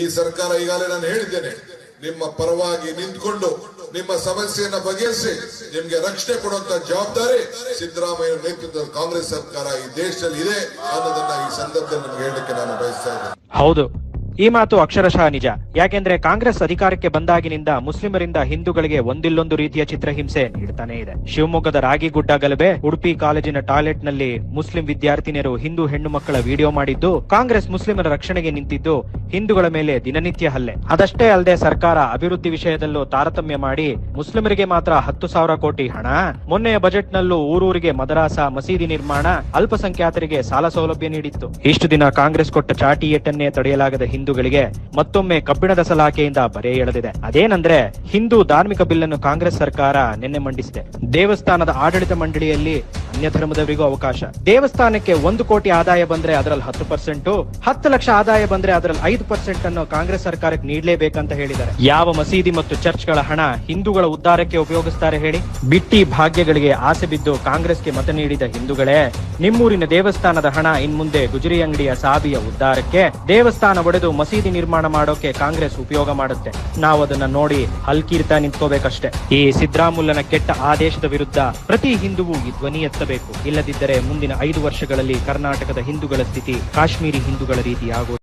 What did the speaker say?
ಈ ಸರ್ಕಾರ ಈಗಾಗಲೇ ನಾನು ಹೇಳಿದ್ದೇನೆ, ನಿಮ್ಮ ಪರವಾಗಿ ನಿಂತ್ಕೊಂಡು ನಿಮ್ಮ ಸಮಸ್ಯೆಯನ್ನ ಬಗೆಹರಿಸಿ, ನಿಮ್ಗೆ ರಕ್ಷಣೆ ಕೊಡುವಂತ ಜವಾಬ್ದಾರಿ ಸಿದ್ದರಾಮಯ್ಯ ನೇತೃತ್ವದ ಕಾಂಗ್ರೆಸ್ ಸರ್ಕಾರ ಈ ದೇಶದಲ್ಲಿ ಇದೆ ಅನ್ನೋದನ್ನ ಈ ಸಂದರ್ಭದಲ್ಲಿ ನಿಮ್ಗೆ ಹೇಳಲಿಕ್ಕೆ ನಾನು ಬಯಸ್ತಾ ಇದ್ದೇನೆ. ಹೌದು. ಈ ಮಾತು ಅಕ್ಷರಶಃ ನಿಜ. ಯಾಕೆಂದ್ರೆ ಕಾಂಗ್ರೆಸ್ ಅಧಿಕಾರಕ್ಕೆ ಬಂದಾಗಿನಿಂದ ಮುಸ್ಲಿಮರಿಂದ ಹಿಂದೂಗಳಿಗೆ ಒಂದಿಲ್ಲೊಂದು ರೀತಿಯ ಚಿತ್ರಹಿಂಸೆ ನೀಡ್ತಾನೆ ಇದೆ. ಶಿವಮೊಗ್ಗದ ರಾಗಿಗುಡ್ಡ ಗಲಭೆ, ಉಡುಪಿ ಕಾಲೇಜಿನ ಟಾಯ್ಲೆಟ್ನಲ್ಲಿ ಮುಸ್ಲಿಂ ವಿದ್ಯಾರ್ಥಿನಿಯರು ಹಿಂದೂ ಹೆಣ್ಣು ಮಕ್ಕಳ ವಿಡಿಯೋ ಮಾಡಿದ್ದು, ಕಾಂಗ್ರೆಸ್ ಮುಸ್ಲಿಮರ ರಕ್ಷಣೆಗೆ ನಿಂತಿದ್ದು ಹಿಂದೂಗಳ ಮೇಲೆ ದಿನನಿತ್ಯ ಹಲ್ಲೆ. ಅದಷ್ಟೇ ಅಲ್ಲದೆ ಸರ್ಕಾರ ಅಭಿವೃದ್ಧಿ ವಿಷಯದಲ್ಲೂ ತಾರತಮ್ಯ ಮಾಡಿ ಮುಸ್ಲಿಮರಿಗೆ ಮಾತ್ರ ಹತ್ತು ಸಾವಿರ ಕೋಟಿ ಹಣ. ಮೊನ್ನೆಯ ಬಜೆಟ್ ನಲ್ಲೂ ಊರೂರಿಗೆ ಮದರಾಸ ಮಸೀದಿ ನಿರ್ಮಾಣ ಅಲ್ಪಸಂಖ್ಯಾತರಿಗೆ ಸಾಲ ಸೌಲಭ್ಯ ನೀಡಿತ್ತು. ಇಷ್ಟು ದಿನ ಕಾಂಗ್ರೆಸ್ ಕೊಟ್ಟ ಚಾಟಿ ಎಟ್ಟನ್ನೇ ತಡೆಯಲಾಗದ ಹಿಂದೂಗಳಿಗೆ ಮತ್ತೊಮ್ಮೆ ಕಬ್ಬಿಣದ ಸಲಾಕೆಯಿಂದ ಬರೆ ಎಳೆದಿದೆ. ಅದೇನಂದ್ರೆ ಹಿಂದೂ ಧಾರ್ಮಿಕ ಬಿಲ್ ಅನ್ನು ಕಾಂಗ್ರೆಸ್ ಸರ್ಕಾರ ನಿನ್ನೆ ಮಂಡಿಸಿದೆ. ದೇವಸ್ಥಾನದ ಆಡಳಿತ ಮಂಡಳಿಯಲ್ಲಿ ಅನ್ಯ ಧರ್ಮದವರಿಗೂ ಅವಕಾಶ. ದೇವಸ್ಥಾನಕ್ಕೆ ಒಂದು ಕೋಟಿ ಆದಾಯ ಬಂದ್ರೆ ಅದರಲ್ಲಿ ಹತ್ತು ಪರ್ಸೆಂಟ್, ಹತ್ತು ಲಕ್ಷ ಆದಾಯ ಬಂದ್ರೆ ಅದರಲ್ಲಿ ಐದು ಪರ್ಸೆಂಟ್ ಅನ್ನು ಕಾಂಗ್ರೆಸ್ ಸರ್ಕಾರಕ್ಕೆ ನೀಡಲೇಬೇಕಂತ ಹೇಳಿದ್ದಾರೆ. ಯಾವ ಮಸೀದಿ ಮತ್ತು ಚರ್ಚ್ಗಳ ಹಣ ಹಿಂದೂಗಳ ಉದ್ಧಾರಕ್ಕೆ ಉಪಯೋಗಿಸ್ತಾರೆ ಹೇಳಿ? ಬಿಟ್ಟಿ ಭಾಗ್ಯಗಳಿಗೆ ಆಸೆ ಬಿದ್ದು ಕಾಂಗ್ರೆಸ್ಗೆ ಮತ ನೀಡಿದ ಹಿಂದೂಗಳೇ, ನಿಮ್ಮೂರಿನ ದೇವಸ್ಥಾನದ ಹಣ ಇನ್ಮುಂದೆ ಗುಜರಿ ಅಂಗಡಿಯ ಸಾಬಿಯ ಉದ್ಧಾರಕ್ಕೆ ದೇವಸ್ಥಾನ ಒಡೆದು ಮಸೀದಿ ನಿರ್ಮಾಣ ಮಾಡೋಕೆ ಕಾಂಗ್ರೆಸ್ ಉಪಯೋಗ ಮಾಡುತ್ತೆ. ನಾವು ಅದನ್ನ ನೋಡಿ ಹಲ್ಕೀರ್ತಾ ನಿಂತ್ಕೋಬೇಕಷ್ಟೇ. ಈ ಸಿದ್ದರಾಮುಲ್ಲನ ಕೆಟ್ಟ ಆದೇಶದ ವಿರುದ್ಧ ಪ್ರತಿ ಹಿಂದುವು ಈ ಧ್ವನಿ ಎತ್ತಬೇಕು ಇಲ್ಲದಿದ್ದರೆ ಮುಂದಿನ ಐದು ವರ್ಷಗಳಲ್ಲಿ ಕರ್ನಾಟಕದ ಹಿಂದೂಗಳ ಸ್ಥಿತಿ ಕಾಶ್ಮೀರಿ ಹಿಂದೂಗಳ ರೀತಿ ಆಗುವುದು